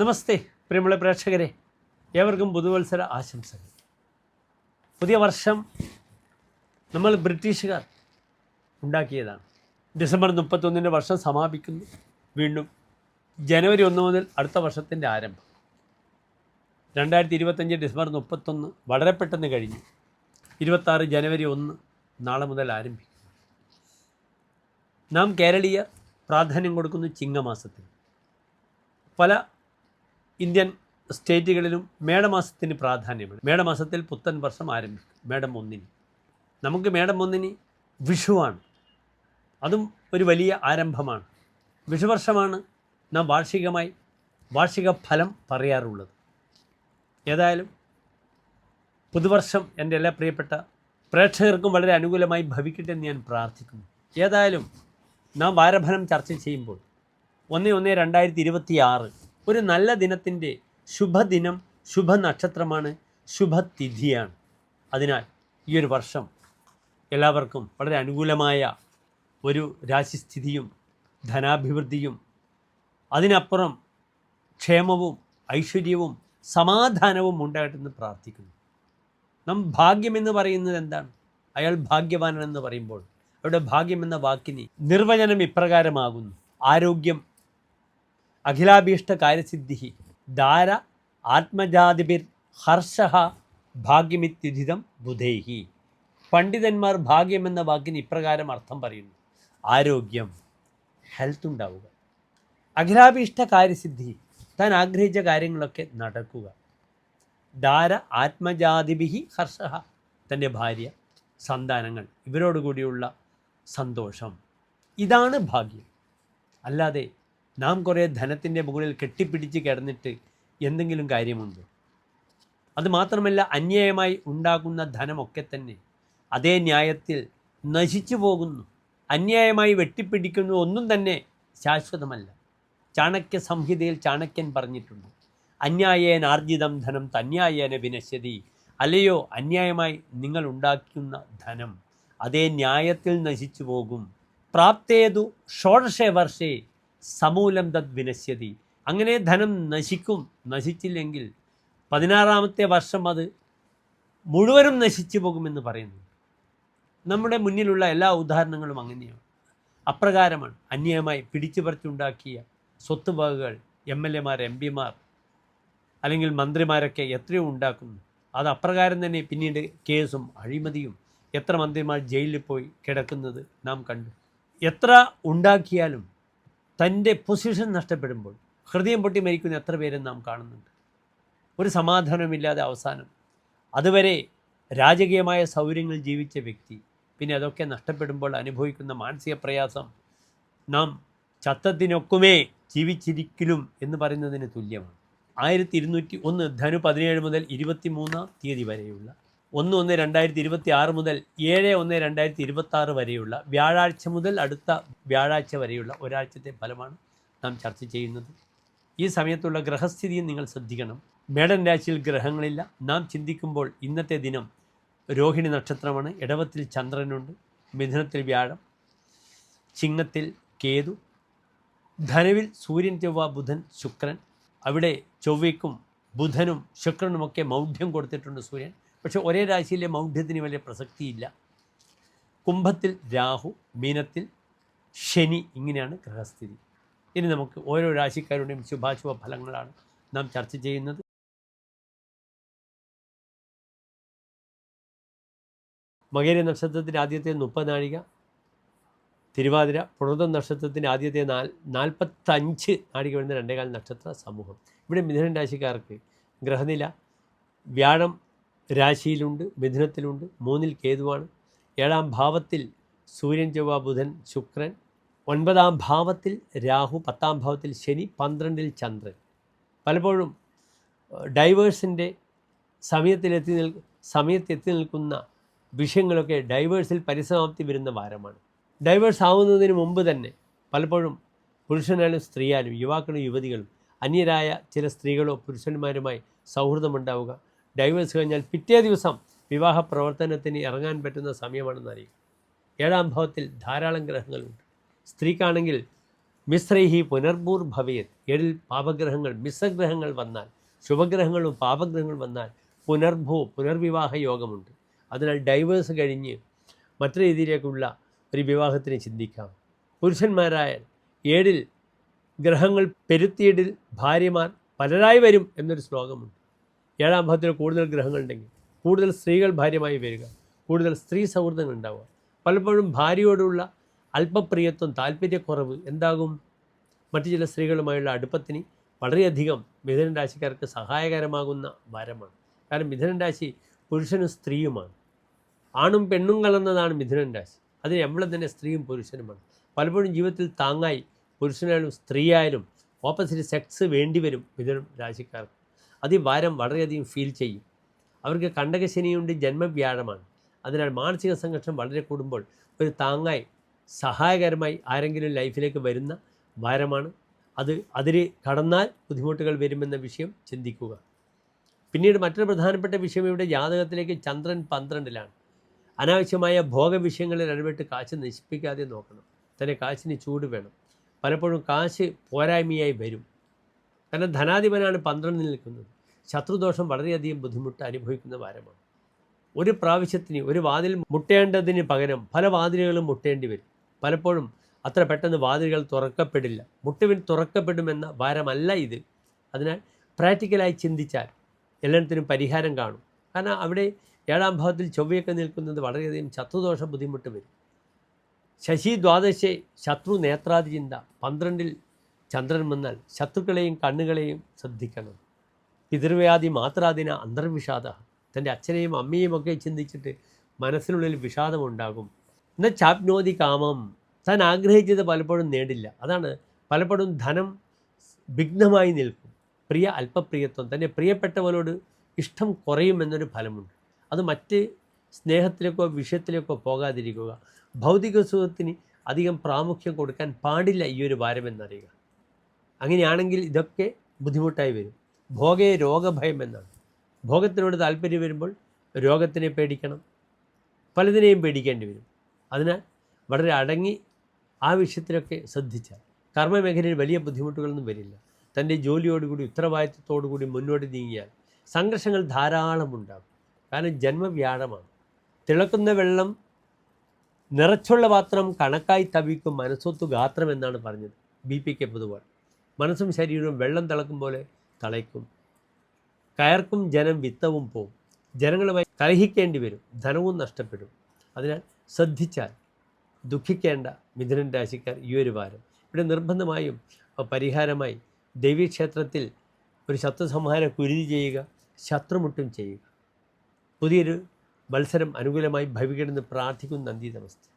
നമസ്തേ പ്രിയമുള്ള പ്രേക്ഷകരെ. ഏവർക്കും പുതുവത്സര ആശംസകൾ. പുതിയ വർഷം നമ്മൾ ബ്രിട്ടീഷുകാർ ഉണ്ടാക്കിയതാണ്. ഡിസംബർ മുപ്പത്തൊന്നിന്റെ വർഷം സമാപിക്കുന്നു. വീണ്ടും ജനുവരി ഒന്ന് മുതൽ അടുത്ത വർഷത്തിന്റെ ആരംഭം. രണ്ടായിരത്തി ഇരുപത്തഞ്ച് ഡിസംബർ മുപ്പത്തൊന്ന് വളരെ പെട്ടെന്ന് കഴിഞ്ഞു. ഇരുപത്താറ് ജനുവരി ഒന്ന് നാളെ മുതൽ ആരംഭിക്കും നാം കേരളീയ പ്രാധാന്യം കൊടുക്കുന്നു ചിങ്ങമാസത്തിൽ. പല ഇന്ത്യൻ സ്റ്റേറ്റുകളിലും മേടമാസത്തിന് പ്രാധാന്യമാണ് മേടമാസത്തിൽ പുത്തൻ വർഷം ആരംഭിക്കും. മേടം ഒന്നിന്. നമുക്ക് മേടം ഒന്നിന് വിഷുവാണ്. അതും ഒരു വലിയ ആരംഭമാണ്. വിഷുവർഷമാണ് നാം വാർഷികമായി വാർഷിക ഫലം പറയാറുള്ളത്. ഏതായാലും പുതുവർഷം എന്റെ എല്ലാ പ്രിയപ്പെട്ട പ്രേക്ഷകർക്കും വളരെ അനുകൂലമായി ഭവിക്കട്ടെ എന്ന് ഞാൻ പ്രാർത്ഥിക്കുന്നു. ഏതായാലും നാം വാരഫലം ചർച്ച ചെയ്യുമ്പോൾ ഒന്ന് ഒന്ന് രണ്ടായിരത്തി ഇരുപത്തി ആറ് ഒരു നല്ല ദിനത്തിന്റെ ശുഭദിനം ശുഭനക്ഷത്രമാണ് ശുഭതിഥിയാണ്. അതിനാൽ ഈ ഒരു വർഷം എല്ലാവർക്കും വളരെ അനുകൂലമായ ഒരു രാശിസ്ഥിതിയും ധനാഭിവൃദ്ധിയും അതിനപ്പുറം ക്ഷേമവും ഐശ്വര്യവും സമാധാനവും ഉണ്ടായിട്ടെന്ന് പ്രാർത്ഥിക്കുന്നു. നാം ഭാഗ്യമെന്ന് പറയുന്നത് എന്താണ്? അയാൾ ഭാഗ്യവാനെന്ന് പറയുമ്പോൾ അവിടെ ഭാഗ്യമെന്ന വാക്കിന് നിർവചനം ഇപ്രകാരമാകുന്നു. ആരോഗ്യം അഖിലാഭീഷ്ട കാര്യസിദ്ധി ധാര ആത്മജാതിബിർ ഹർഷ ഭാഗ്യമിത്യുധിതം ബുധേഹി. പണ്ഡിതന്മാർ ഭാഗ്യം എന്ന വാക്കിന് ഇപ്രകാരം അർത്ഥം പറയുന്നു. ആരോഗ്യം ഹെൽത്ത് ഉണ്ടാവുക. അഖിലാഭീഷ്ട കാര്യസിദ്ധി താൻ ആഗ്രഹിച്ച കാര്യങ്ങളൊക്കെ നടക്കുക. ദാര ആത്മജാതിബിഹി ഹർഷ തന്റെ ഭാര്യ സന്താനങ്ങൾ ഇവരോടുകൂടിയുള്ള സന്തോഷം. ഇതാണ് ഭാഗ്യം. അല്ലാതെ നാം കുറേ ധനത്തിന്റെ മുകളിൽ കെട്ടിപ്പിടിച്ച് കിടന്നിട്ട് എന്തെങ്കിലും കാര്യമുണ്ടോ? അത് മാത്രമല്ല അന്യായമായി ഉണ്ടാകുന്ന ധനമൊക്കെ തന്നെ അതേ ന്യായത്തിൽ നശിച്ചു പോകുന്നു. അന്യായമായി വെട്ടിപ്പിടിക്കുന്നു ഒന്നും തന്നെ ശാശ്വതമല്ല. ചാണക്യ സംഹിതയിൽ ചാണക്യൻ പറഞ്ഞിട്ടുണ്ട് അന്യായേന ആർജിതം ധനം തന്യായേന വിനശ്യതി. അല്ലയോ അന്യായമായി നിങ്ങൾ ഉണ്ടാക്കുന്ന ധനം അതേ ന്യായത്തിൽ നശിച്ചു പോകും. പ്രാപ്തേതു ഷോഡശേ വർഷേ സമൂലം തദ് വിനശ്യതി. അങ്ങനെ ധനം നശിക്കും. നശിച്ചില്ലെങ്കിൽ പതിനാറാമത്തെ വർഷം അത് മുഴുവനും നശിച്ചു പോകുമെന്ന് പറയുന്നു. നമ്മുടെ മുന്നിലുള്ള എല്ലാ ഉദാഹരണങ്ങളും അങ്ങനെയാണ്. അപ്രകാരമാണ്. അന്യായമായി പിടിച്ചു പറിച്ചുണ്ടാക്കിയ സ്വത്ത് വകകൾ എം എൽ എമാർ എം പിമാർ അല്ലെങ്കിൽ മന്ത്രിമാരൊക്കെ എത്രയോ ഉണ്ടാക്കുന്നു. അത് അപ്രകാരം തന്നെ പിന്നീട് കേസും അഴിമതിയും എത്ര മന്ത്രിമാർ ജയിലിൽ പോയി കിടക്കുന്നത് നാം കണ്ടു. എത്ര ഉണ്ടാക്കിയാലും തന്റെ പൊസിഷൻ നഷ്ടപ്പെടുമ്പോൾ ഹൃദയം പൊട്ടി മരിക്കുന്ന എത്ര പേരും നാം കാണുന്നുണ്ട്? ഒരു സമാധാനമില്ലാതെ അവസാനം. അതുവരെ രാജകീയമായ സൗകര്യങ്ങൾ ജീവിച്ച വ്യക്തി പിന്നെ അതൊക്കെ നഷ്ടപ്പെടുമ്പോൾ അനുഭവിക്കുന്ന മാനസിക പ്രയാസം നാം ചത്തത്തിനൊക്കുമേ ജീവിച്ചിരിക്കലും എന്ന് പറയുന്നതിന് തുല്യമാണ്. ആയിരത്തി ഇരുന്നൂറ്റി ഒന്ന് ധനു പതിനേഴ് മുതൽ ഇരുപത്തി മൂന്നാം തീയതി വരെയുള്ള ഒന്ന് ഒന്ന് രണ്ടായിരത്തി ഇരുപത്തി ആറ് മുതൽ ഏഴ് ഒന്ന് രണ്ടായിരത്തി ഇരുപത്തി ആറ് വരെയുള്ള വ്യാഴാഴ്ച മുതൽ അടുത്ത വ്യാഴാഴ്ച വരെയുള്ള ഒരാഴ്ചത്തെ ഫലമാണ് നാം ചർച്ച ചെയ്യുന്നത്. ഈ സമയത്തുള്ള ഗ്രഹസ്ഥിതിയും നിങ്ങൾ ശ്രദ്ധിക്കണം. മേടൻ രാശിയിൽ ഗ്രഹങ്ങളില്ല. നാം ചിന്തിക്കുമ്പോൾ ഇന്നത്തെ ദിനം രോഹിണി നക്ഷത്രമാണ്. ഇടവത്തിൽ ചന്ദ്രനുണ്ട്. മിഥുനത്തിൽ വ്യാഴം. ചിങ്ങത്തിൽ കേതു. ധനുവിൽ സൂര്യൻ ചൊവ്വ ബുധൻ ശുക്രൻ. അവിടെ ചൊവ്വയ്ക്കും ബുധനും ശുക്രനുമൊക്കെ മൗഢ്യം കൊടുത്തിട്ടുണ്ട് സൂര്യൻ. പക്ഷേ ഒരേ രാശിയിലെ മൗഢ്യത്തിന് വലിയ പ്രസക്തിയില്ല. കുംഭത്തിൽ രാഹു മീനത്തിൽ ശനി ഇങ്ങനെയാണ് ഗ്രഹസ്ഥിതി. ഇനി നമുക്ക് ഓരോ രാശിക്കാരുടെയും ശുഭാശുഭ ഫലങ്ങളാണ് നാം ചർച്ച ചെയ്യുന്നത്. മകര നക്ഷത്രത്തിന്റെ ആദ്യത്തെ മുപ്പത് നാഴിക തിരുവാതിര പുണർതം നക്ഷത്രത്തിന്റെ ആദ്യത്തെ നാൽ നാൽപ്പത്തഞ്ച് നാഴിക വരുന്ന രണ്ടേകാൽ നക്ഷത്ര സമൂഹം. ഇവിടെ മിഥുനൻ രാശിക്കാർക്ക് ഗ്രഹനില വ്യാഴം രാശിയിലുണ്ട് മിഥുനത്തിലുണ്ട് മൂന്നിൽ കേതുവാണ്. ഏഴാം ഭാവത്തിൽ സൂര്യൻ ചൊവ്വ ബുധൻ ശുക്രൻ. ഒൻപതാം ഭാവത്തിൽ രാഹു പത്താം ഭാവത്തിൽ ശനി പന്ത്രണ്ടിൽ ചന്ദ്രൻ. പലപ്പോഴും ഡൈവേഴ്സിന്റെ സമയത്തിലെത്തി നിൽ സമയത്തെത്തി നിൽക്കുന്ന വിഷയങ്ങളൊക്കെ ഡൈവേഴ്സിൽ പരിസമാപ്തി വരുന്ന വാരമാണ്. ഡൈവേഴ്സ് ആവുന്നതിന് മുമ്പ് തന്നെ പലപ്പോഴും പുരുഷനാലും സ്ത്രീയാലും യുവാക്കളും യുവതികളും അന്യരായ ചില സ്ത്രീകളോ പുരുഷന്മാരുമായി സൗഹൃദമുണ്ടാവുക. ഡൈവേഴ്സ് കഴിഞ്ഞാൽ പിറ്റേ ദിവസം വിവാഹ പ്രവർത്തനത്തിന് ഇറങ്ങാൻ പറ്റുന്ന സമയമാണെന്ന് അറിയും ഏഴാം ഭാവത്തിൽ ധാരാളം ഗ്രഹങ്ങളുണ്ട്. സ്ത്രീക്കാണെങ്കിൽ മിശ്രൈഹി പുനർഭൂർ ഭവിയത് ഏഴിൽ പാപഗ്രഹങ്ങൾ മിശ്രഗ്രഹങ്ങൾ വന്നാൽ ശുഭഗ്രഹങ്ങളും പാപഗ്രഹങ്ങളും വന്നാൽ പുനർഭൂ പുനർവിവാഹ യോഗമുണ്ട്. അതിനാൽ ഡൈവേഴ്സ് കഴിഞ്ഞ് മറ്റു രീതിയിലേക്കുള്ള ഒരു വിവാഹത്തിന് ചിന്തിക്കാം. പുരുഷന്മാരായാൽ ഏഴിൽ ഗ്രഹങ്ങൾ പെരുത്തിയിടിൽ ഭാര്യമാർ പലരായി വരും എന്നൊരു ശ്ലോകമുണ്ട്. ഏഴാം ഭാവത്തിൽ കൂടുതൽ ഗ്രഹങ്ങളുണ്ടെങ്കിൽ കൂടുതൽ സ്ത്രീകൾ ഭാര്യമായി വരിക കൂടുതൽ സ്ത്രീ സൗഹൃദങ്ങൾ ഉണ്ടാവുക. പലപ്പോഴും ഭാര്യയോടുള്ള അല്പപ്രിയത്വം താല്പര്യക്കുറവ് എന്താകും? മറ്റു ചില സ്ത്രീകളുമായുള്ള അടുപ്പത്തിന് വളരെയധികം മിഥുനൻ രാശിക്കാർക്ക് സഹായകരമാകുന്ന വരമാണ്. കാരണം മിഥുനൻ രാശി പുരുഷനും സ്ത്രീയുമാണ്. ആണും പെണ്ണും കലർന്നതാണ് മിഥുനൻ രാശി. അതിന് എമ്പളം തന്നെ സ്ത്രീയും പുരുഷനുമാണ്. പലപ്പോഴും ജീവിതത്തിൽ താങ്ങായി പുരുഷനായാലും സ്ത്രീയായാലും ഓപ്പോസിറ്റ് സെക്സ് വേണ്ടി വരും മിഥുനം രാശിക്കാർക്ക്. അത് വാരം വളരെയധികം ഫീൽ ചെയ്യും. അവർക്ക് കണ്ടകശനിയുണ്ട് ജന്മവ്യാഴമാണ്. അതിനാൽ മാനസിക സംഘർഷം വളരെ കൂടുമ്പോൾ ഒരു താങ്ങായി സഹായകരമായി ആരെങ്കിലും ലൈഫിലേക്ക് വരുന്ന ഭാരമാണ് അത് അതിൽ കടന്നാൽ ബുദ്ധിമുട്ടുകൾ വരുമെന്ന വിഷയം ചിന്തിക്കുക. പിന്നീട് മറ്റൊരു പ്രധാനപ്പെട്ട വിഷയം ഇവിടെ ജാതകത്തിലേക്ക് ചന്ദ്രൻ പന്ത്രണ്ടിലാണ്. അനാവശ്യമായ ഭോഗവിഷയങ്ങളിൽ ഇടപെട്ട് കാശ് നശിപ്പിക്കാതെ നോക്കണം. തന്നെ കാശിന് ചൂട് വേണം. പലപ്പോഴും കാശ് പോരായ്മയായി വരും. കാരണം ധനാധിപനാണ് പന്ത്രണ്ടിൽ നിൽക്കുന്നത്. ശത്രുദോഷം വളരെയധികം ബുദ്ധിമുട്ട് അനുഭവിക്കുന്ന വാരമാണ്. ഒരു പ്രാവശ്യത്തിന് ഒരു വാതിൽ മുട്ടേണ്ടതിന് പകരം പല വാതിലുകളും മുട്ടേണ്ടി വരും. പലപ്പോഴും അത്ര പെട്ടെന്ന് വാതിലുകൾ തുറക്കപ്പെടില്ല. മുട്ടുവിൻ തുറക്കപ്പെടുമെന്ന വാരമല്ല ഇത്. അതിനാൽ പ്രാക്ടിക്കലായി ചിന്തിച്ചാൽ എല്ലാത്തിനും പരിഹാരം കാണും. കാരണം അവിടെ ഏഴാം ഭാവത്തിൽ ചൊവ്വയൊക്കെ നിൽക്കുന്നത് വളരെയധികം ശത്രുദോഷ ബുദ്ധിമുട്ട് വരും. ശശി ദ്വാദശെ ശത്രു നേത്രാതി ചിന്ത പന്ത്രണ്ടിൽ ചന്ദ്രൻ വന്നാൽ ശത്രുക്കളെയും കണ്ണുകളെയും ശ്രദ്ധിക്കണം. പിതൃവ്യാധി മാത്രാദിന അന്തർവിഷാദ. തന്റെ അച്ഛനെയും അമ്മയെയും ഒക്കെ ചിന്തിച്ചിട്ട് മനസ്സിനുള്ളിൽ വിഷാദമുണ്ടാകും. എന്ന ചാപ്നോതി കാമം താൻ ആഗ്രഹിച്ചത് പലപ്പോഴും നേടില്ല. അതാണ് പലപ്പോഴും ധനം വിഘ്നമായി നിൽക്കും. പ്രിയ അല്പപ്രിയത്വം. തന്റെ പ്രിയപ്പെട്ടവനോട് ഇഷ്ടം കുറയുമെന്നൊരു ഫലമുണ്ട്. അത് മറ്റ് സ്നേഹത്തിലേക്കോ വിഷയത്തിലേക്കോ പോകാതിരിക്കുക. ഭൗതിക സുഖത്തിന് അധികം പ്രാമുഖ്യം കൊടുക്കാൻ പാടില്ല ഈ ഒരു വാരമെന്നറിയുക. അങ്ങനെയാണെങ്കിൽ ഇതൊക്കെ ബുദ്ധിമുട്ടായി വരും. ഭോഗേ രോഗഭയം എന്നാണ് ഭോഗത്തിനോട് താല്പര്യം വരുമ്പോൾ രോഗത്തിനെ പേടിക്കണം. പലതിനെയും പേടിക്കേണ്ടി വരും. അതിനാൽ വളരെ അടങ്ങി ആ വിഷയത്തിലൊക്കെ ശ്രദ്ധിച്ചാൽ കർമ്മമേഖലയിൽ വലിയ ബുദ്ധിമുട്ടുകളൊന്നും വരില്ല. തന്റെ ജോലിയോടുകൂടി ഉത്തരവാദിത്വത്തോടുകൂടി മുന്നോട്ട് നീങ്ങിയാൽ സംഘർഷങ്ങൾ ധാരാളം ഉണ്ടാകും. കാരണം ജന്മവ്യാഴമാണ്. തിളക്കുന്ന വെള്ളം നിറച്ചുള്ള പാത്രം കണക്കായി തവിക്കും മനസ്സൊത്തു ഗാത്രം എന്നാണ് പറഞ്ഞത് ബി പിക്ക് പൊതുവാൾ. മനസ്സും ശരീരവും വെള്ളം തിളക്കും പോലെ തളയ്ക്കും. കയർക്കും ജനം വിത്തവും പോവും. ജനങ്ങളുമായി കലഹിക്കേണ്ടി വരും. ധനവും നഷ്ടപ്പെടും. അതിനാൽ ശ്രദ്ധിച്ചാൽ ദുഃഖിക്കേണ്ട മിഥുനൻ രാശിക്കാർ ഈ ഒരു വാരം. ഇവിടെ നിർബന്ധമായും പരിഹാരമായി ദേവീക്ഷേത്രത്തിൽ ഒരു ശത്രുസംഹാര കുരുതി ചെയ്യുക ശത്രുമുട്ടും ചെയ്യുക. പുതിയൊരു മത്സരം അനുകൂലമായി ഭവിക്കണമെന്ന് പ്രാർത്ഥിക്കുന്നു നന്ദി നമസ്തേ.